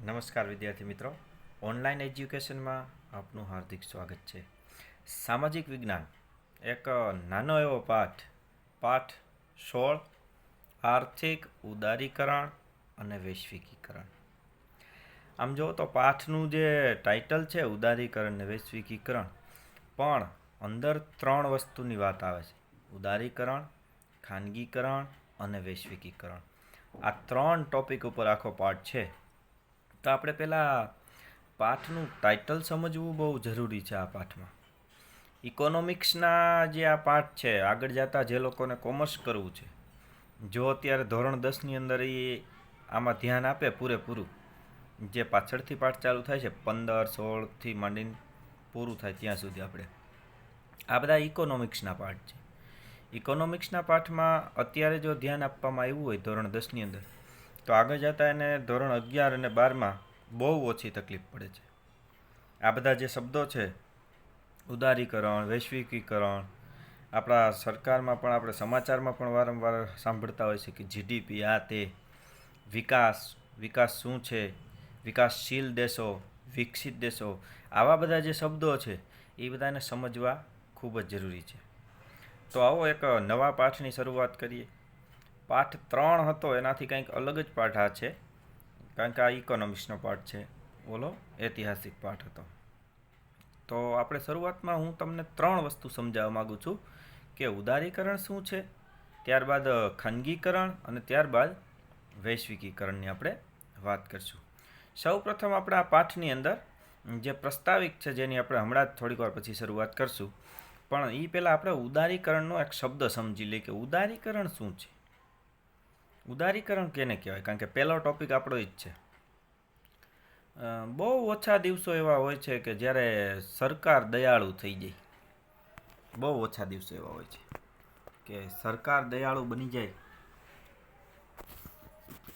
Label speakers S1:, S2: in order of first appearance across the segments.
S1: નમસ્કાર વિદ્યાર્થી મિત્રો. ઓનલાઈન એજ્યુકેશનમાં આપનું હાર્દિક સ્વાગત છે. સામાજિક વિજ્ઞાન, એક નાનો એવો પાઠ. પાઠ સોળ, આર્થિક ઉદારીકરણ અને વૈશ્વિકીકરણ. આમ જો તો પાઠનું જે ટાઇટલ છે, ઉદારીકરણ ને વૈશ્વિકીકરણ, પણ અંદર ત્રણ વસ્તુની વાત આવે છે. ઉદારીકરણ, ખાનગીકરણ અને વૈશ્વિકીકરણ. આ ત્રણ ટોપિક ઉપર આખો પાઠ છે. તો આપણે પહેલાં પાઠનું ટાઇટલ સમજવું બહુ જરૂરી છે આ પાઠમાં. ઇકોનોમિક્સના જે આ પાઠ છે, આગળ જતાં જે લોકોને કોમર્સ કરવું છે, જો અત્યારે ધોરણ દસની અંદર એ આમાં ધ્યાન આપે પૂરેપૂરું, જે પાછળથી પાઠ ચાલુ થાય છે, પંદર, સોળથી માંડીને પૂરું થાય ત્યાં સુધી આપણે. આ બધા ઇકોનોમિક્સના પાઠ છે. ઇકોનોમિક્સના પાઠમાં અત્યારે જો ધ્યાન આપવામાં આવ્યું હોય ધોરણ દસની અંદર તો આગળ જતાં એને ધોરણ અગિયાર અને બારમાં બહુ ઓછી તકલીફ પડે છે. આ બધા જે શબ્દો છે, ઉદારીકરણ, વૈશ્વિકીકરણ, આપણા સરકારમાં પણ, આપણે સમાચારમાં પણ વારંવાર સાંભળતા હોય છે કે જીડીપી આ તે, વિકાસ વિકાસ શું છે, વિકાસશીલ દેશો, વિકસિત દેશો, આવા બધા જે શબ્દો છે, એ બધાને સમજવા ખૂબ જ જરૂરી છે. તો આવો એક નવા પાઠની શરૂઆત કરીએ. પાઠ ત્રણ હતો, એનાથી કંઈક અલગ જ પાઠ આ છે. કારણ કે આ ઇકોનોમિક્સનો પાઠ છે. બોલો, ઐતિહાસિક પાઠ હતો. તો આપણે શરૂઆતમાં હું તમને ત્રણ વસ્તુ સમજાવવા માગું છું કે ઉદારીકરણ શું છે, ત્યારબાદ ખાનગીકરણ અને ત્યારબાદ વૈશ્વિકીકરણની આપણે વાત કરીશું. સૌ પ્રથમ આપણે આ પાઠની અંદર જે પ્રસ્તાવિક છે, જેની આપણે હમણાં જ થોડીક વાર પછી શરૂઆત કરશું. પણ એ પહેલાં આપણે ઉદારીકરણનો એક શબ્દ સમજી લઈએ કે ઉદારીકરણ શું છે? ઉદારીકરણ કેને કહેવાય? કારણ કે પહેલો ટોપિક આપણો જ છે. બહુ ઓછા દિવસો એવા હોય છે કે જ્યારે સરકાર દયાળુ થઈ જાય. બહુ ઓછા દિવસો એવા હોય છે કે સરકાર દયાળુ બની જાય.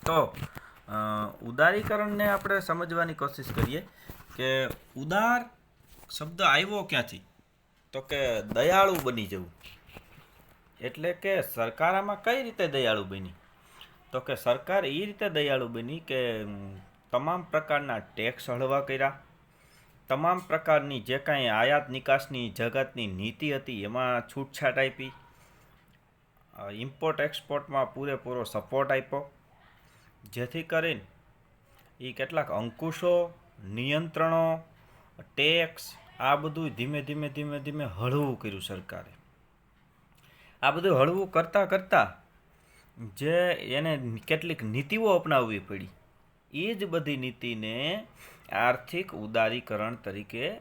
S1: તો ઉદારીકરણને આપણે સમજવાની કોશિશ કરીએ કે ઉદાર શબ્દ આવ્યો ક્યાંથી? તો કે દયાળુ બની જવું. એટલે કે સરકાર આમાં કઈ રીતે દયાળુ બની? તો કે સરકાર એ રીતે દયાળુ બની કે તમામ પ્રકારના ટેક્સ હળવા કર્યા. તમામ પ્રકારની જે કાંઈ આયાત નિકાસની જગતની નીતિ હતી, એમાં છૂટછાટ આપી. ઇમ્પોર્ટ એક્સપોર્ટમાં પૂરેપૂરો સપોર્ટ આપ્યો. જેથી કરીને એ કેટલાક અંકુશો, નિયંત્રણો ટેક્સ આ બધું ધીમે ધીમે ધીમે ધીમે હળવું કર્યું સરકારે. આ બધું હળવું કરતાં કરતાં જે એને કેટલીક નીતિઓ અપનાવવી પડી એ જ બધી નીતિને આર્થિક ઉદારીકરણ તરીકે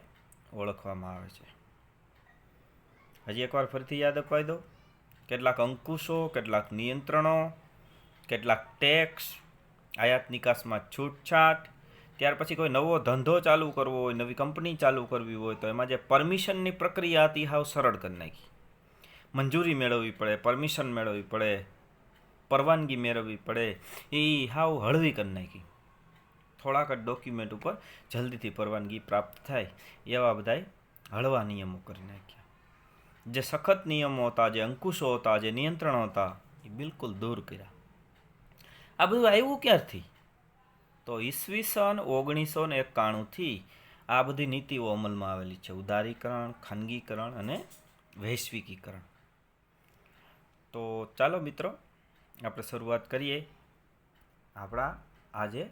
S1: ઓળખવામાં આવે છે. હજી એકવાર ફરીથી યાદ અપાવી દો કેટલાક અંકુશો, કેટલાક નિયંત્રણો, કેટલાક ટેક્સ, આયાત નિકાસમાં છૂટછાટ, ત્યાર પછી કોઈ નવો ધંધો ચાલુ કરવો હોય, નવી કંપની ચાલુ કરવી હોય, તો એમાં જે પરમિશનની પ્રક્રિયા હતી, હાવ સરળ કરી નાખી. મંજૂરી મેળવવી પડે, પરમિશન મેળવવી પડે પરવાનગી મેળવવી પડે, એ હાવ હળવી કરી નાખી. થોડાક જ ડોક્યુમેન્ટ ઉપર જલ્દીથી પરવાનગી પ્રાપ્ત થાય, એવા બધાય હળવા નિયમો કરી નાખ્યા. જે સખત નિયમો હતા, જે અંકુશો હતા, જે નિયંત્રણો હતા, એ બિલકુલ દૂર કર્યા. આ બધું આવ્યું ક્યારથી? તો ઈસવીસન ઓગણીસો ને એકાણુંથી આ બધી નીતિઓ અમલમાં આવેલી છે. ઉદારીકરણ, ખાનગીકરણ અને વૈશ્વિકીકરણ. તો ચાલો મિત્રો આપણે શરૂઆત કરીએ. આપણા આજે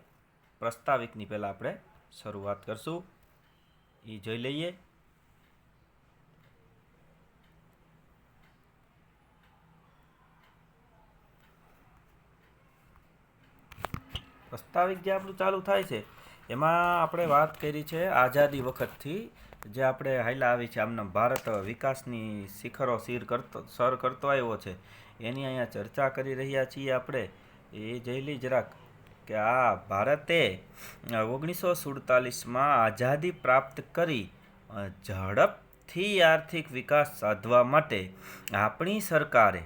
S1: પ્રસ્તાવિકની પહેલાં આપણે શરૂઆત કરશું. એ જોઈ લઈએ. પ્રસ્તાવિક જે આપણું ચાલુ થાય છે, એમાં આપણે વાત કરી છે આઝાદી વખતથી જે આપણે હાઈલા આવી છે. આમના ભારત વિકાસની શિખરો સિર કરતો, સર કરતો આવ્યો છે. એની અહીંયા ચર્ચા કરી રહ્યા છીએ આપણે. એ જોઈ લઈ જરાક કે આ ભારતે ઓગણીસો સુડતાલીસમાં આઝાદી પ્રાપ્ત કરી ઝડપથી આર્થિક વિકાસ સાધવા માટે આપણી સરકારે,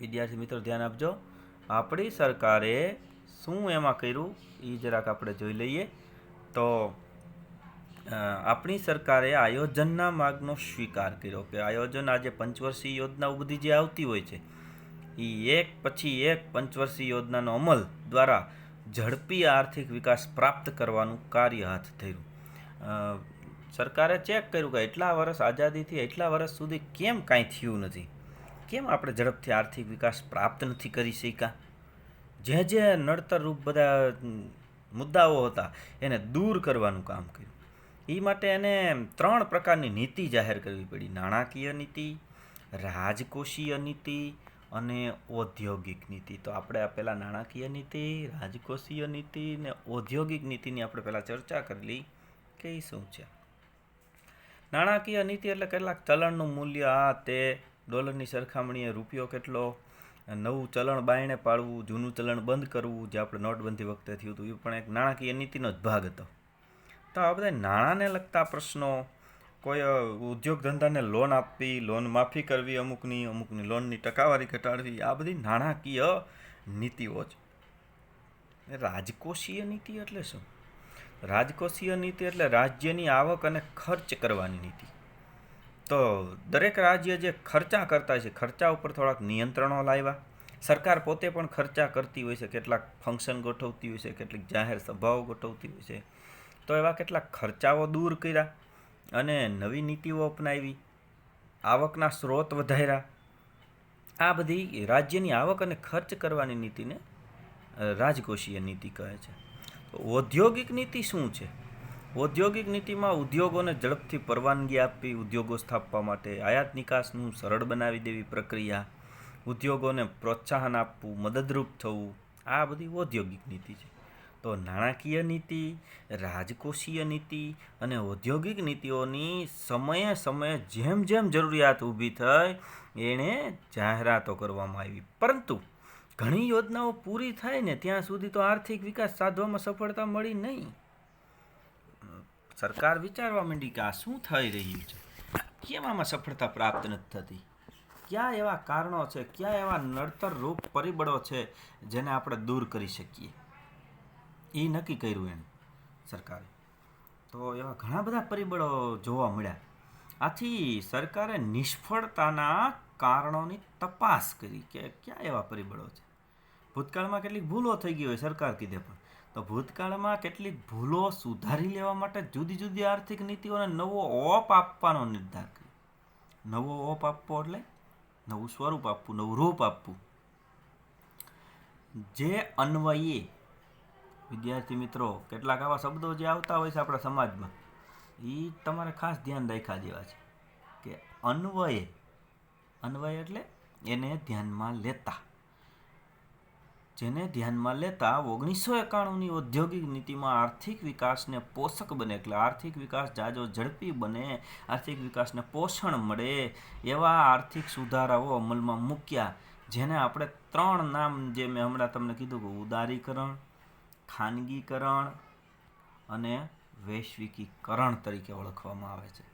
S1: વિદ્યાર્થી મિત્રો ધ્યાન આપજો, આપણી સરકારે શું એમાં કર્યું? એ જરાક આપણે જોઈ લઈએ. તો આપણી સરકારે આયોજનના માર્ગનો સ્વીકાર કર્યો કે આયોજન આજે પંચવર્ષીય યોજનાઓ બધી જે આવતી હોય છે એ એક પછી એક પંચવર્ષીય યોજનાનો અમલ દ્વારા ઝડપી આર્થિક વિકાસ પ્રાપ્ત કરવાનું કાર્ય હાથ ધર્યું. સરકારે ચેક કર્યું કે એટલા વર્ષ આઝાદીથી એટલા વર્ષ સુધી કેમ કાંઈ થયું નથી? કેમ આપણે ઝડપથી આર્થિક વિકાસ પ્રાપ્ત નથી કરી શક્યા? જે જે નડતરરૂપ બધા મુદ્દાઓ હતા, એને દૂર કરવાનું કામ કર્યું. એ માટે એને ત્રણ પ્રકારની નીતિ જાહેર કરવી પડી. નાણાકીય નીતિ, રાજકોષીય નીતિ અને ઔદ્યોગિક નીતિ. તો આપણે આ પહેલાં નાણાકીય નીતિ, રાજકોષીય નીતિ ને ઔદ્યોગિક નીતિની આપણે પહેલાં ચર્ચા કરેલી કે એ શું છે? નાણાકીય નીતિ એટલે કેટલાક ચલણનું મૂલ્ય. આ તે ડોલરની સરખામણીએ રૂપિયો કેટલો? નવું ચલણ બાયણે પાડવું, જૂનું ચલણ બંધ કરવું, જે આપણે નોટબંધી વખતે થયું હતું એ પણ એક નાણાકીય નીતિનો જ ભાગ હતો. તો આ બધા નાણાંને લગતા પ્રશ્નો. કોઈ ઉદ્યોગ ધંધાને લોન આપવી લોન માફી કરવી અમુકની અમુકની લોનની ટકાવારી ઘટાડવી, આ બધી નાણાકીય નીતિઓ છે રાજકોષીય નીતિ એટલે શું? રાજકોષીય નીતિ એટલે રાજ્યની આવક અને ખર્ચ કરવાની નીતિ. તો દરેક રાજ્ય જે ખર્ચા કરતા છે, ખર્ચા ઉપર થોડાક નિયંત્રણો લાવ્યા. સરકાર પોતે પણ ખર્ચા કરતી હોય છે, કેટલાક ફંક્શન ગોઠવતી હોય છે, કેટલીક જાહેર સભાઓ ગોઠવતી હોય છે. તો એવા કેટલાક ખર્ચાઓ દૂર કર્યા અને નવી નીતિઓ અપનાવી, આવકના સ્ત્રોત વધાર્યા. આ બધી રાજ્યની આવક અને ખર્ચ કરવાની નીતિને રાજકોષીય નીતિ કહે છે. ઔદ્યોગિક નીતિ શું છે? ઔદ્યોગિક નીતિમાં ઉદ્યોગોને ઝડપથી પરવાનગી આપવી, ઉદ્યોગો સ્થાપવા માટે આયાત નિકાસનું સરળ બનાવી દેવી પ્રક્રિયા, ઉદ્યોગોને પ્રોત્સાહન આપવું, મદદરૂપ થવું, આ બધી ઔદ્યોગિક નીતિ છે. તો નાણાકીય નીતિ, રાજકોષીય નીતિ અને ઔદ્યોગિક નીતિઓની સમયે સમયે જેમ જેમ જરૂરિયાત ઊભી થઈ, એણે જાહેરાતો કરવામાં આવી. પરંતુ ઘણી યોજનાઓ પૂરી થાય ને ત્યાં સુધી તો આર્થિક વિકાસ સાધવામાં સફળતા મળી નહીં. સરકાર વિચારવા માંડી કે આ શું થઈ રહ્યું છે? કેમ આમાં સફળતા પ્રાપ્ત નથી થતી? ક્યાં એવા કારણો છે? ક્યાં એવા નડતર રૂપ પરિબળો છે જેને આપણે દૂર કરી શકીએ? એ નક્કી કર્યું એને સરકારે. તો એવા ઘણા બધા પરિબળો જોવા મળ્યા. આથી સરકારે નિષ્ફળતાના કારણોની તપાસ કરી કે ક્યાં એવા પરિબળો છે? ભૂતકાળમાં કેટલીક ભૂલો થઈ ગઈ હોય સરકાર કીધે પણ. તો ભૂતકાળમાં કેટલીક ભૂલો સુધારી લેવા માટે જુદી જુદી આર્થિક નીતિઓને નવો ઓપ આપવાનો નિર્ધાર કર્યો. નવો ઓપ આપવો એટલે નવું સ્વરૂપ આપવું, નવું રૂપ આપવું. જે અન્વયે વિદ્યાર્થી મિત્રો, કેટલાક આવા શબ્દો જે આવતા હોય છે આપણા સમાજમાં એ તમારે ખાસ ધ્યાન રાખ્યા જેવા છે કે અન્વયે, અન્વય એટલે એને ધ્યાનમાં લેતા. જેને ધ્યાનમાં લેતા ઓગણીસો એકાણુંની ઔદ્યોગિક નીતિમાં આર્થિક વિકાસને પોષક બને, એટલે આર્થિક વિકાસ જાજો ઝડપી બને, આર્થિક વિકાસને પોષણ મળે, એવા આર્થિક સુધારાઓ અમલમાં મૂક્યા, જેને આપણે ત્રણ નામ જે મેં હમણાં તમને કીધું કે ઉદારીકરણ ખાનગીકરણ અને વૈશ્વિકીકરણ તરીકે ઓળખવામાં આવે છે.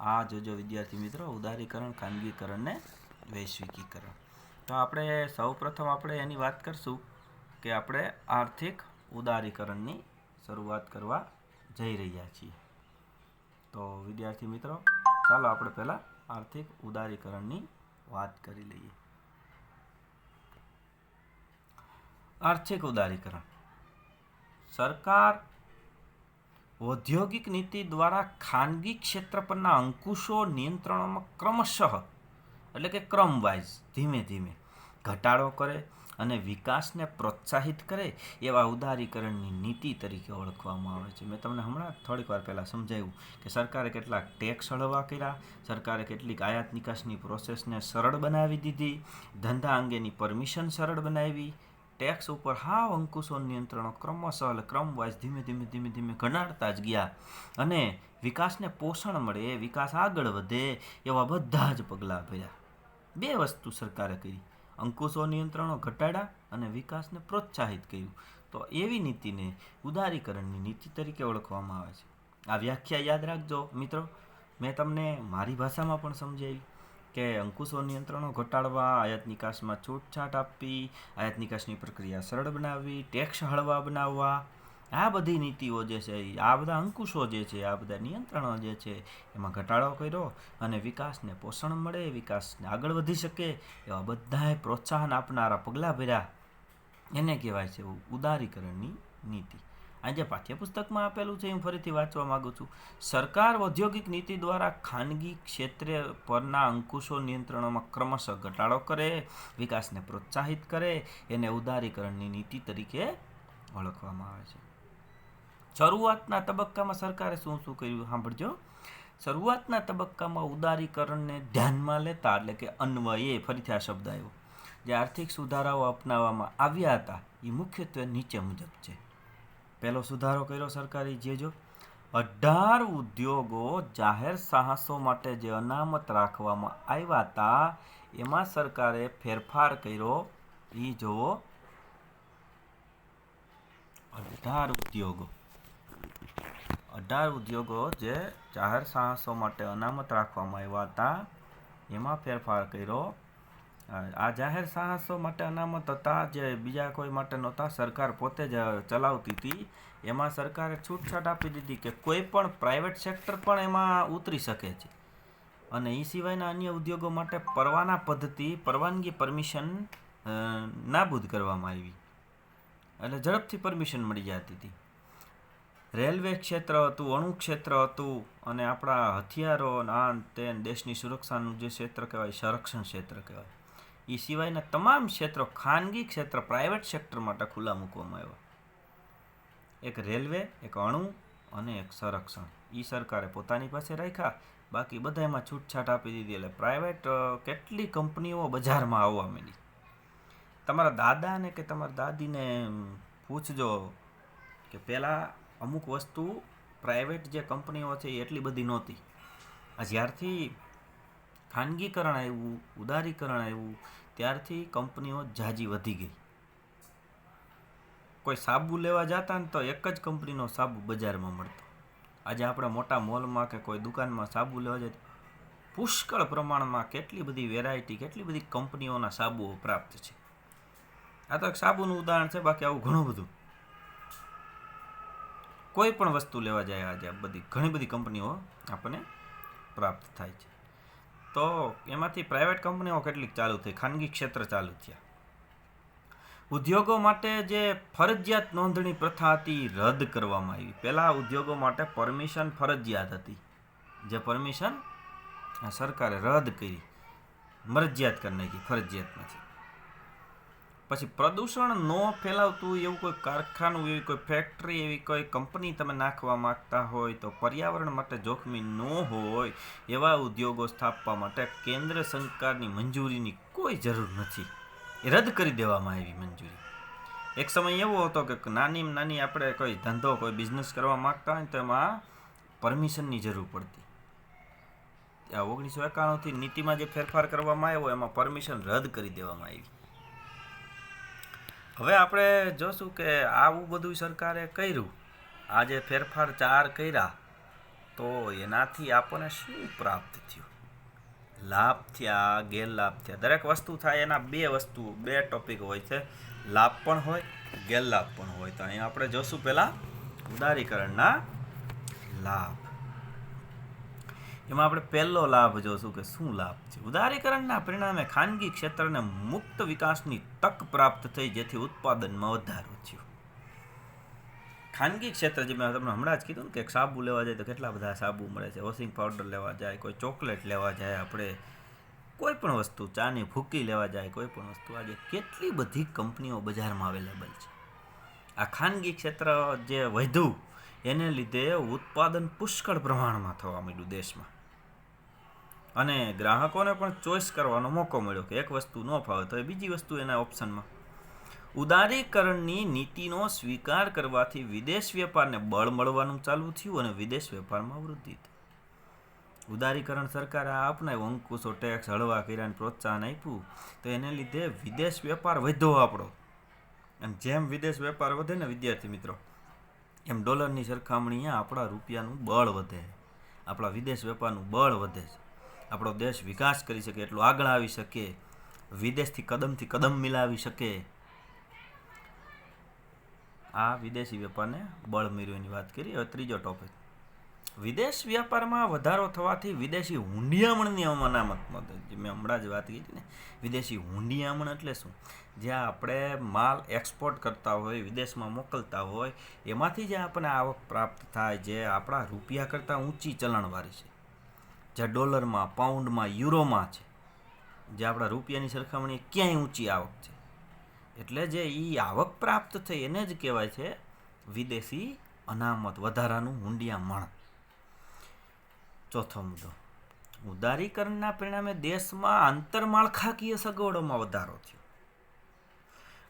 S1: આ જોજો વિદ્યાર્થી મિત્રો, ઉદારીકરણ, ખાનગીકરણ ને વૈશ્વિકીકરણ. તો આપણે સૌપ્રથમ આપણે એની વાત કરશું કે આપણે આર્થિક ઉદારીકરણની શરૂઆત કરવા જઈ રહ્યા છીએ. તો વિદ્યાર્થી મિત્રો, ચાલો આપણે પહેલાં આર્થિક ઉદારીકરણની વાત કરી લઈએ. આર્થિક ઉદારીકરણ. સરકાર ઔદ્યોગિક નીતિ દ્વારા ખાનગી ક્ષેત્ર પરના અંકુશો નિયંત્રણોમાં ક્રમશઃ, એટલે કે ક્રમવાઇઝ, ધીમે ધીમે ઘટાડો કરે અને વિકાસને પ્રોત્સાહિત કરે એવા ઉદારીકરણની નીતિ તરીકે ઓળખવામાં આવે છે. મેં તમને હમણાં થોડીક વાર પહેલાં સમજાવ્યું કે સરકારે કેટલાક ટેક્સ હળવા કર્યા, સરકારે કેટલીક આયાત નિકાસની પ્રોસેસને સરળ બનાવી દીધી, ધંધા અંગેની પરમિશન સરળ બનાવી ટેક્સ ઉપર હાવ અંકુશો નિયંત્રણો ક્રમશઃ ક્રમવાઇઝ ધીમે ધીમે ધીમે ધીમે ઘટાડતા જ ગયા. અને વિકાસને પોષણ મળે, વિકાસ આગળ વધે એવા બધા જ પગલાં ભર્યા. બે વસ્તુ સરકારે કરી. અંકુશો નિયંત્રણો ઘટાડ્યા અને વિકાસને પ્રોત્સાહિત કર્યું. તો એવી નીતિને ઉદારીકરણની નીતિ તરીકે ઓળખવામાં આવે છે. આ વ્યાખ્યા યાદ રાખજો મિત્રો. મેં તમને મારી ભાષામાં પણ સમજાવી. કે અંકુશો નિયંત્રણો ઘટાડવા, આયાત નિકાસમાં છૂટછાટ આપવી, આયાત નિકાસની પ્રક્રિયા સરળ બનાવવી, ટેક્સ હળવા બનાવવા, આ બધી નીતિઓ જે છે આ બધા અંકુશો જે છે, આ બધા નિયંત્રણો જે છે, એમાં ઘટાડો કર્યો અને વિકાસને પોષણ મળે, વિકાસને આગળ વધી શકે, એવા બધાએ પ્રોત્સાહન આપનારા પગલાં ભર્યા. એને કહેવાય છે ઉદારીકરણની નીતિ. આ જે પાઠ્યપુસ્તકમાં આપેલું છે, હું ફરીથી વાંચવા માંગુ છું. સરકાર ઔદ્યોગિક નીતિ દ્વારા ખાનગી ક્ષેત્રે પરના અંકુશો નિયંત્રણોમાં ક્રમશઃ ઘટાડો કરે, વિકાસને પ્રોત્સાહિત કરે, એને ઉદારીકરણની નીતિ તરીકે ઓળખવામાં આવે છે. શરૂઆતના તબક્કામાં સરકારે શું શું કર્યું? સાંભળજો. શરૂઆતના તબક્કામાં ઉદારીકરણને ધ્યાનમાં લેતા, એટલે કે અન્વયે, ફરીથી આ શબ્દ આવ્યો. જે આર્થિક સુધારાઓ અપનાવવામાં આવ્યા હતા, એ મુખ્યત્વે નીચે મુજબ છે. પહેલો સુધારો કર્યો સરકારી જે જો, અઢાર ઉદ્યોગો જાહેર સાહસો માટે જે અનામત રાખવામાં આવ્યા હતા એમાં સરકારે ફેરફાર કર્યો. એ જોવો. અઢાર ઉદ્યોગો. અઢાર ઉદ્યોગો જે જાહેર સાહસો માટે અનામત રાખવામાં આવ્યા હતા એમાં ફેરફાર કર્યો. આ જાહેર સાહસો માટે અનામત હતા જે બીજા કોઈ માટે નહોતા. સરકાર પોતે જ ચલાવતી હતી. એમાં સરકારે છૂટછાટ આપી દીધી કે કોઈ પણ પ્રાઇવેટ સેક્ટર પણ એમાં ઉતરી શકે છે. અને એ સિવાયના અન્ય ઉદ્યોગો માટે પરવાના પદ્ધતિ, પરવાનગી પરમિશન નાબૂદ કરવામાં આવી. એટલે ઝડપથી પરમિશન મળી જતી હતી. રેલવે ક્ષેત્ર હતું અણુ ક્ષેત્ર હતું અને આપણા હથિયારો, આ તે દેશની સુરક્ષાનું જે ક્ષેત્ર કહેવાય, સંરક્ષણ ક્ષેત્ર કહેવાય. એ સિવાયના તમામ ક્ષેત્રો, ખાનગી ક્ષેત્ર પ્રાઇવેટ સેક્ટર માટે ખુલ્લા મૂકવામાં આવ્યા. એક રેલવે એક અણુ અને એક સંરક્ષણ. એ સરકારે પોતાની પાસે રાખ્યા. બાકી બધા એમાં છૂટછાટ આપી દીધી. એટલે પ્રાઇવેટ કેટલી કંપનીઓ બજારમાં આવવા માંડી. તમારા દાદાને કે તમારા દાદીને પૂછજો કે પહેલાં અમુક વસ્તુ પ્રાઇવેટ જે કંપનીઓ છે એ એટલી બધી નહોતી. આ જ્યારથી ખાનગીકરણ આવ્યું, ઉદારીકરણ આવ્યું ત્યારથી કંપનીઓ જાજી વધી ગઈ. કોઈ સાબુ લેવા જતા ને તો એક જ કંપનીનો સાબુ બજારમાં મળતો. આજે આપણે મોટા મોલમાં કે કોઈ દુકાનમાં સાબુ લેવા જાય પુષ્કળ પ્રમાણમાં કેટલી બધી વેરાયટી કેટલી બધી કંપનીઓના સાબુઓ પ્રાપ્ત છે. આ તો એક સાબુનું ઉદાહરણ છે, બાકી આવું ઘણું બધું. કોઈ પણ વસ્તુ લેવા જાય આજે બધી, ઘણી બધી કંપનીઓ આપણને પ્રાપ્ત થાય છે. તો એમાંથી પ્રાઇવેટ કંપનીઓ કેટલીક ચાલુ થઈ? ખાનગી ક્ષેત્ર ચાલુ થયા. ઉદ્યોગો માટે જે ફરજિયાત નોંધણી પ્રથા હતી, રદ કરવામાં આવી. પહેલાં ઉદ્યોગો માટે પરમિશન ફરજિયાત હતી. જે પરમિશન સરકારે રદ કરી. મરજિયાત કરી નાખી, ફરજિયાત નથી. પછી પ્રદૂષણ ન ફેલાવતું એવું કોઈ કારખાનું, એવી કોઈ ફેક્ટરી એવી કોઈ કંપની તમે નાખવા માંગતા હોય તો પર્યાવરણ માટે જોખમી ન હોય એવા ઉદ્યોગો સ્થાપવા માટે કેન્દ્ર સરકારની મંજૂરીની કોઈ જરૂર નથી. એ રદ કરી દેવામાં આવી મંજૂરી. એક સમય એવો હતો કે નાની નાની આપણે કોઈ ધંધો, કોઈ બિઝનેસ કરવા માગતા હોય તો એમાં પરમિશનની જરૂર પડતી. ઓગણીસો એકાણુંથી નીતિમાં જે ફેરફાર કરવામાં આવ્યો, એમાં પરમિશન રદ કરી દેવામાં આવી. હવે આપણે જોશું કે આવું બધું સરકારે કર્યું. આ જે ફેરફાર ચાર કર્યા. તો એનાથી આપણને શું પ્રાપ્ત થયું? લાભ થયા, ગેરલાભ થયા. દરેક વસ્તુ થાય, એના બે વસ્તુ, બે ટોપિક હોય છે. લાભ પણ હોય, ગેરલાભ પણ હોય. તો અહીં આપણે જોશું પહેલાં ઉદારીકરણના લાભ. એમાં આપણે પહેલો લાભ જોશું કે શું લાભ છે? ઉદારીકરણના પરિણામે ખાનગી ક્ષેત્રને મુક્ત વિકાસની તક પ્રાપ્ત થઈ, જેથી ઉત્પાદનમાં વધારો થયો. ખાનગી ક્ષેત્ર જે મેં તમને હમણાં જ કીધું ને કે સાબુ લેવા જાય તો કેટલા બધા સાબુ મળે છે? વોશિંગ પાવડર લેવા જાય, કોઈ ચોકલેટ લેવા જાય આપણે, કોઈ પણ વસ્તુ, ચાની ભૂકી લેવા જાય, કોઈ પણ વસ્તુ. આજે કેટલી બધી કંપનીઓ બજારમાં અવેલેબલ છે. આ ખાનગી ક્ષેત્ર જે વધ્યું, એને લીધે ઉત્પાદન પુષ્કળ પ્રમાણમાં થવા માંડ્યું દેશમાં. અને ગ્રાહકોને પણ ચોઈસ કરવાનો મોકો મળ્યો કે એક વસ્તુ ન ફાવે તો એ બીજી વસ્તુ એના ઓપ્શનમાં. ઉદારીકરણની નીતિનો સ્વીકાર કરવાથી વિદેશ વેપારને બળ મળવાનું ચાલુ થયું અને વિદેશ વેપારમાં વૃદ્ધિ થઈ. ઉદારીકરણ સરકારે આ અપનાવ્યું. અંકુશો ટેક્સ હળવા કર્યાને પ્રોત્સાહન આપ્યું. તો એને લીધે વિદેશ વેપાર વધ્યો આપણો. અને જેમ વિદેશ વેપાર વધે ને વિદ્યાર્થી મિત્રો, એમ ડોલરની સરખામણીએ આપણા રૂપિયાનું બળ વધે. આપણા વિદેશ વેપારનું બળ વધે છે. આપણો દેશ વિકાસ કરી શકે, એટલું આગળ આવી શકે, વિદેશથી કદમથી કદમ મિલાવી શકે. આ વિદેશી વેપારને બળ મેળવ્યાની વાત કરી હવે ત્રીજો ટોપિક વિદેશ વ્યાપારમાં વધારો થવાથી વિદેશી હુંડિયામણની અનામત જે મેં હમણાં જ વાત કરી ને, વિદેશી હુંડિયામણ એટલે શું? જ્યાં આપણે માલ એક્સપોર્ટ કરતા હોય, વિદેશમાં મોકલતા હોય, એમાંથી જે આપણને આવક પ્રાપ્ત થાય, જે આપણા રૂપિયા કરતાં ઊંચી ચલણવાળી છે. જે ડોલરમાં, પાઉન્ડમાં, યુરોમાં છે, જે આપણા રૂપિયાની સરખામણીએ ક્યાંય ઊંચી આવક છે. એટલે જે એ આવક પ્રાપ્ત થઈ એને જ કહેવાય છે વિદેશી અનામત, વધારાનું હુંડિયામણ ચોથો મુદ્દો. ઉદારીકરણના પરિણામે દેશમાં આંતરમાળખાકીય સગવડોમાં વધારો થયો.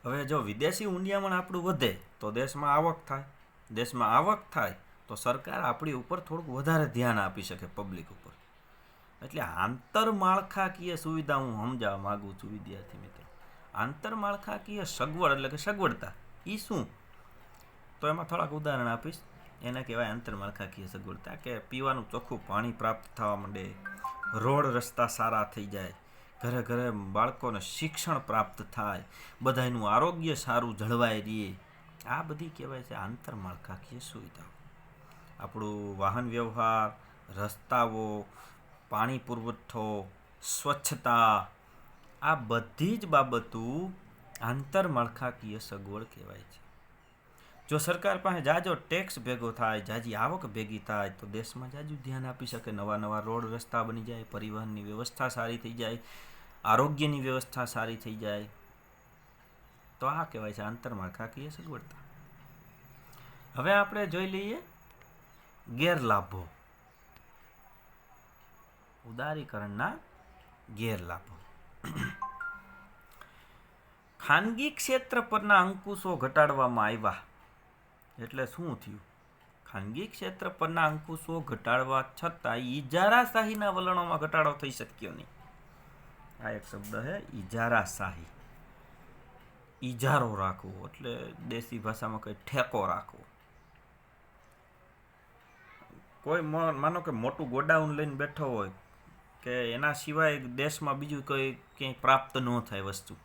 S1: હવે જો વિદેશી હુંડિયામણ આપણું વધે, તો દેશમાં આવક થાય. દેશમાં આવક થાય, તો સરકાર આપણી ઉપર થોડુંક વધારે ધ્યાન આપી શકે પબ્લિક ઉપર. એટલે આંતરમાળખાકીય સુવિધા હું સમજાવવા માગું છું, વિદ્યાર્થી મિત્રો. આંતરમાળખાકીય સગવડ એટલે કે સગવડતા એ શું? તો એમાં થોડાક ઉદાહરણ આપીશ. એને કહેવાય આંતરમાળખાકીય સગવડતા કે પીવાનું ચોખ્ખું પાણી પ્રાપ્ત થવા માંડે, રોડ રસ્તા સારા થઈ જાય, ઘરે ઘરે બાળકોને શિક્ષણ પ્રાપ્ત થાય, બધાયનું આરોગ્ય સારું જળવાઈ રહે. આ બધી કહેવાય છે આંતરમાળખાકીય સુવિધાઓ. આપણું વાહન વ્યવહાર, રસ્તાઓ પાણી પુરવઠો, સ્વચ્છતા, આ બધી જ બાબતો આંતરમાળખાકીય સગવડ કહેવાય છે. જો સરકાર પાસે જાજો ટેક્સ ભેગો થાય, જાજી આવક ભેગી થાય, તો દેશમાં જાજુ ધ્યાન આપી શકે. નવા નવા રોડ રસ્તા બની જાય, પરિવહનની વ્યવસ્થા સારી થઈ જાય, આરોગ્યની વ્યવસ્થા સારી થઈ જાય. તો આ કહેવાય છે આંતરમાળખાકીય સગવડતા. હવે આપણે જોઈ લઈએ ગેરલાભો. ઉદારીકરણના ગેરલાભો. ખાનગી ક્ષેત્ર પરના અંકુશો ઘટાડવામાં આવ્યા. એટલે શું થયું? ખાનગી ક્ષેત્ર પરના અંકુશો ઘટાડવા છતાં ઇજારાશાહીના વલણોમાં ઘટાડો થઈ શક્યો નહીં. આ એક શબ્દ છે ઇજારાશાહી ઇજારો રાખવો, એટલે દેશી ભાષામાં કંઈ ઠેકો રાખવો. કોઈ માનો કે મોટું ગોડાઉન લઈને બેઠો હોય કે એના સિવાય દેશમાં બીજું કોઈ ક્યાંય પ્રાપ્ત ન થાય વસ્તુ.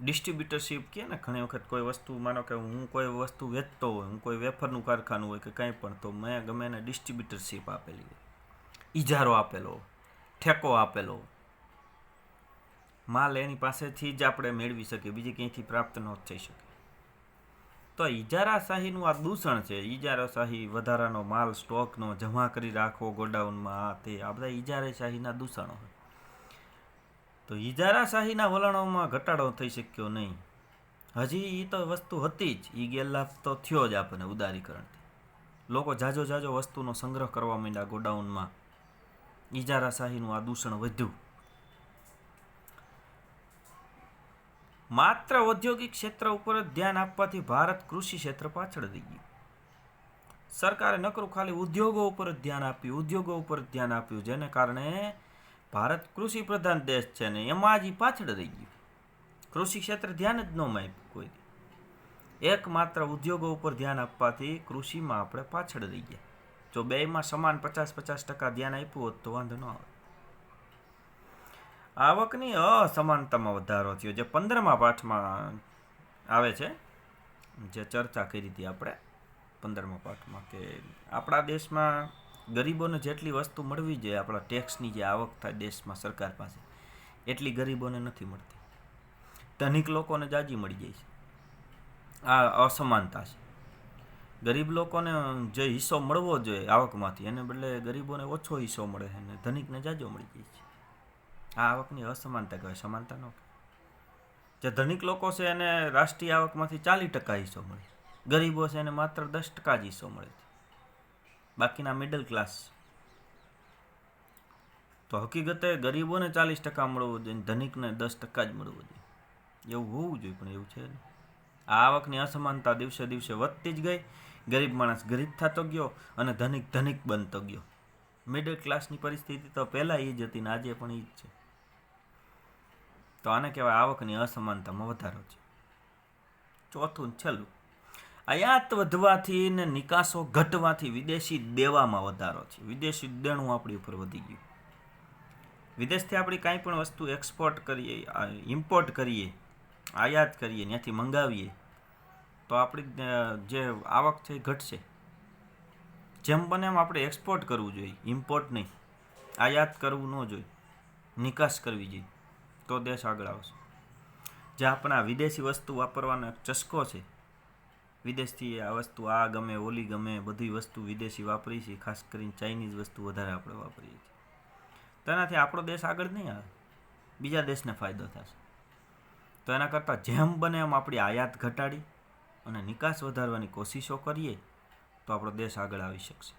S1: ડિસ્ટ્રીબ્યુટરશીપ કે ને ઘણી વખત કોઈ વસ્તુ, માનો કે હું કોઈ વસ્તુ વેચતો હોય, હું કોઈ વેફરનું કારખાનું હોય કે કંઈ પણ, તો મેં ગમે એને ડિસ્ટ્રીબ્યુટરશીપ આપેલી હોય. ઇજારો આપેલો ઠેકો આપેલો માલ એની પાસેથી જ આપણે મેળવી શકીએ, બીજી ક્યાંયથી પ્રાપ્ત ન થઈ શકે. તો ઇજારાશાહીનું આ દૂષણ છે. ઇજારાશાહી વધારાનો માલ, સ્ટોકનો જમા કરી રાખવો ગોડાઉનમાં, આ તે, આ બધા ઇજારાશાહીના દૂષણો હોય તો ઇજારાશાહીના વલણોમાં ઘટાડો થઈ શક્યો નહીં. હજી એ તો વસ્તુ હતી જ. એ ગેરલાભ તો થયો જ આપણને ઉદારીકરણથી. લોકો જાજો જાજો વસ્તુનો સંગ્રહ કરવા માંડ્યા ગોડાઉનમાં. ઇજારાશાહીનું આ દૂષણ વધ્યું. માત્ર ઔદ્યોગિક ક્ષેત્ર ઉપર જ ધ્યાન આપવાથી ભારત કૃષિ ક્ષેત્ર પાછળ રહી ગયું સરકારે નકરું ખાલી ઉદ્યોગો ઉપર જ ધ્યાન આપ્યું ઉદ્યોગો ઉપર જ ધ્યાન આપ્યું જેને કારણે ભારત કૃષિ પ્રધાન દેશ છે ને એમાં જ ઈ પાછળ રહી ગયું કૃષિ ક્ષેત્ર ધ્યાન જ ન આપ્યું કોઈ એકમાત્ર ઉદ્યોગો ઉપર ધ્યાન આપવાથી કૃષિમાં આપણે પાછળ રહી ગયા જો બેયમાં સમાન પચાસ પચાસ ટકા ધ્યાન આપ્યું હોત તો વાંધો ન આવે આવકની અસમાનતામાં વધારો થયો જે પંદરમા પાઠમાં આવે છે. જે ચર્ચા કરી હતી આપણે, પંદરમા પાઠમાં કે આપણા દેશમાં ગરીબોને જેટલી વસ્તુ મળવી જોઈએ, આપણા ટેક્સની જે આવક થાય દેશમાં સરકાર પાસે, એટલી ગરીબોને નથી મળતી. ધનિક લોકોને જાજી મળી જાય છે. આ અસમાનતા છે. ગરીબ લોકોને જે હિસ્સો મળવો જોઈએ આવકમાંથી, એને બદલે ગરીબોને ઓછો હિસ્સો મળે છે અને ધનિકને જાજો મળી જાય છે. આ આવકની અસમાનતા કહેવાય, સમાનતા ન જે ધનિક લોકો છે એને રાષ્ટ્રીય આવકમાંથી ચાલીસ ટકા હિસ્સો મળે. ગરીબો છે એને માત્ર દસ ટકા જ હિસ્સો મળે બાકીના મિડલ ક્લાસ તો હકીકતે ગરીબોને ચાલીસ ટકા મળવું જોઈએ ધનિકને દસ ટકા જ મળવું જોઈએ. એવું હોવું જોઈએ, પણ એવું છે આ આવકની અસમાનતા દિવસે દિવસે વધતી જ ગઈ. ગરીબ માણસ ગરીબ થતો ગયો અને ધનિક ધનિક બનતો ગયો. મિડલ ક્લાસની પરિસ્થિતિ તો પહેલાં એ જ હતી ને આજે પણ એ જ છે. તો આને કહેવાય આવકની અસમાનતામાં વધારો છે. ચોથું છેલ્લું. આયાત વધવાથી ને નિકાસો ઘટવાથી વિદેશી દેવામાં વધારો છે. વિદેશી દેણું આપણી ઉપર વધી ગયું. વિદેશથી આપણે કાંઈ પણ વસ્તુ એક્સપોર્ટ કરીએ ઇમ્પોર્ટ કરીએ, આયાત કરીએ, ત્યાંથી મંગાવીએ, તો આપણી જે આવક છે એ ઘટશે. જેમ બને એમ આપણે એક્સપોર્ટ કરવું જોઈએ. ઇમ્પોર્ટ નહીં. આયાત કરવું ન જોઈએ. નિકાસ કરવી જોઈએ. તો દેશ આગળ આવશે. જે આપણા વિદેશી વસ્તુ વાપરવાનો એક ચસ્કો છે. વિદેશથી આ વસ્તુ આ ગમે, ઓલી ગમે, બધી વસ્તુ વિદેશી વાપરી છે ખાસ કરીને ચાઇનીઝ વસ્તુ વધારે આપણે વાપરીએ છીએ. તેનાથી આપણો દેશ આગળ નહીં આવે. બીજા દેશને ફાયદો થશે. તો એના કરતાં જેમ બને એમ આપણી આયાત ઘટાડી અને નિકાસ વધારવાની કોશિશો કરીએ તો આપણો દેશ આગળ આવી શકશે.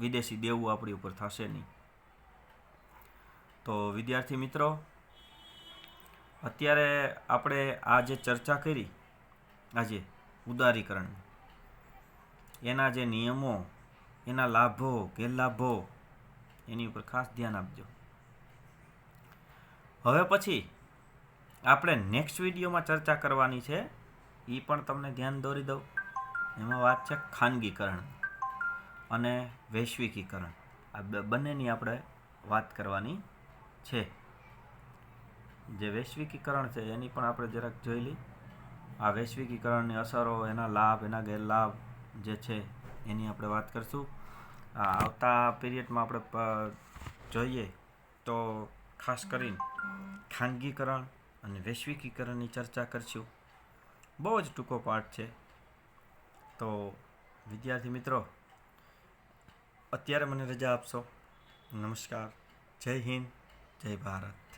S1: વિદેશી દેવું આપણી ઉપર થશે નહીં. તો વિદ્યાર્થી મિત્રો અત્યારે આપણે આ જે ચર્ચા કરી, આજે ઉદારીકરણ એના જે નિયમો, એના લાભો, ગેરલાભો, એની ઉપર ખાસ ધ્યાન આપજો. હવે પછી આપણે નેક્સ્ટ વિડીયોમાં ચર્ચા કરવાની છે એ પણ તમને ધ્યાન દોરી દઉં. એમાં વાત છે ખાનગીકરણ અને વૈશ્વિકીકરણ. આ બંનેની આપણે વાત કરવાની છે. જે વૈશ્વિકીકરણ છે, એની પણ આપણે જરાક જોઈ લઈ આ વૈશ્વિકીકરણની અસરો, એના લાભ, એના ગેરલાભ જે છે, એની આપણે વાત કરશું. આવતા પીરિયડમાં આપણે જોઈએ તો ખાસ કરીને ખાનગીકરણ અને વૈશ્વિકીકરણની ચર્ચા કરશું. બહુ જ ટૂંકો પાઠ છે. તો વિદ્યાર્થી મિત્રો, અત્યારે મને રજા આપશો. નમસ્કાર. જય હિન્દ. જય ભારત.